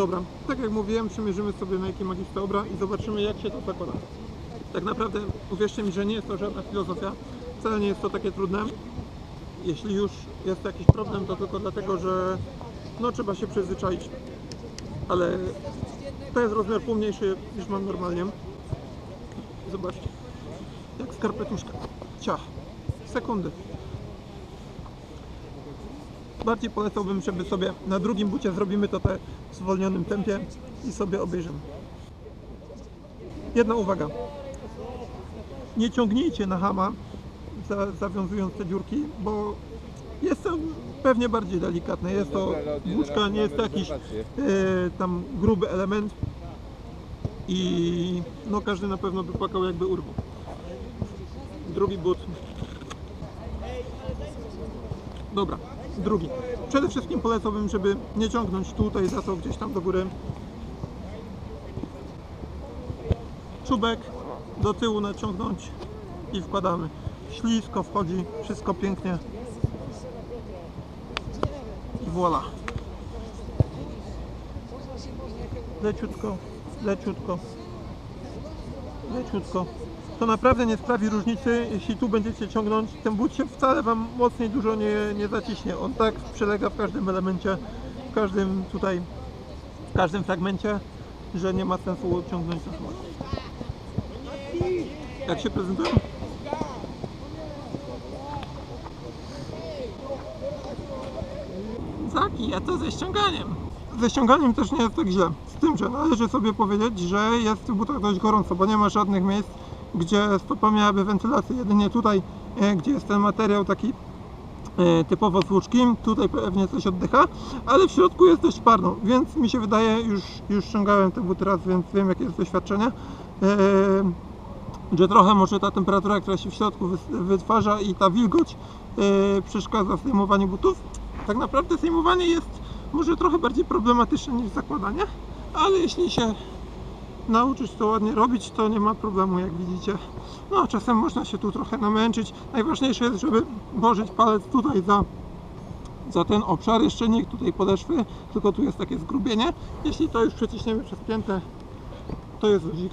Dobra, tak jak mówiłem, przymierzymy sobie Nike Magista Obra i zobaczymy jak się to zakłada. Tak naprawdę uwierzcie mi, że nie jest to żadna filozofia, wcale nie jest to takie trudne. Jeśli już jest jakiś problem, to tylko dlatego, że no trzeba się przyzwyczaić. Ale to jest rozmiar pomniejszy niż mam normalnie. Zobaczcie, jak skarpetuszka. Ciach, sekundy. Bardziej polecałbym, żeby sobie na drugim bucie zrobimy to te w zwolnionym tempie i sobie obejrzymy. Jedna uwaga. Nie ciągnijcie na hama, za, zawiązując te dziurki, bo jest to pewnie bardziej delikatne. Jest to włóczka, nie jest to jakiś e, tam gruby element i no każdy na pewno by płakał jakby urwał. Drugi but. Dobra, drugi. Przede wszystkim polecałbym, żeby nie ciągnąć tutaj za to gdzieś tam do góry. Czubek do tyłu naciągnąć i wkładamy. Ślisko wchodzi, wszystko pięknie. I voila. Leciutko, leciutko, leciutko. To naprawdę nie sprawi różnicy, jeśli tu będziecie ciągnąć. Ten but się wcale Wam mocniej dużo nie, nie zaciśnie. On tak przylega w każdym elemencie, w każdym tutaj, w każdym fragmencie, że nie ma sensu ciągnąć za mocno. Jak się prezentują? Zaki, a co ze ściąganiem? Ze ściąganiem też nie jest tak źle. Z tym, że należy sobie powiedzieć, że jest w butach dość gorąco, bo nie ma żadnych miejsc, gdzie stopa miałaby wentylację. Jedynie tutaj, e, gdzie jest ten materiał taki e, typowo z włóczkim, tutaj pewnie coś oddycha, ale w środku jest dość parno, więc mi się wydaje, już, już ściągałem te buty raz, więc wiem jakie jest doświadczenie, e, że trochę może ta temperatura, która się w środku wytwarza i ta wilgoć przeszkadza w zdejmowaniu butów. Tak naprawdę zdejmowanie jest może trochę bardziej problematyczne niż zakładanie, ale jeśli się nauczyć to ładnie robić, to nie ma problemu, jak widzicie. No, czasem można się tu trochę namęczyć. Najważniejsze jest, żeby włożyć palec tutaj za, za ten obszar. Jeszcze nie tutaj podeszwy, tylko tu jest takie zgrubienie. Jeśli to już przeciśniemy przez piętę, to jest ludzik.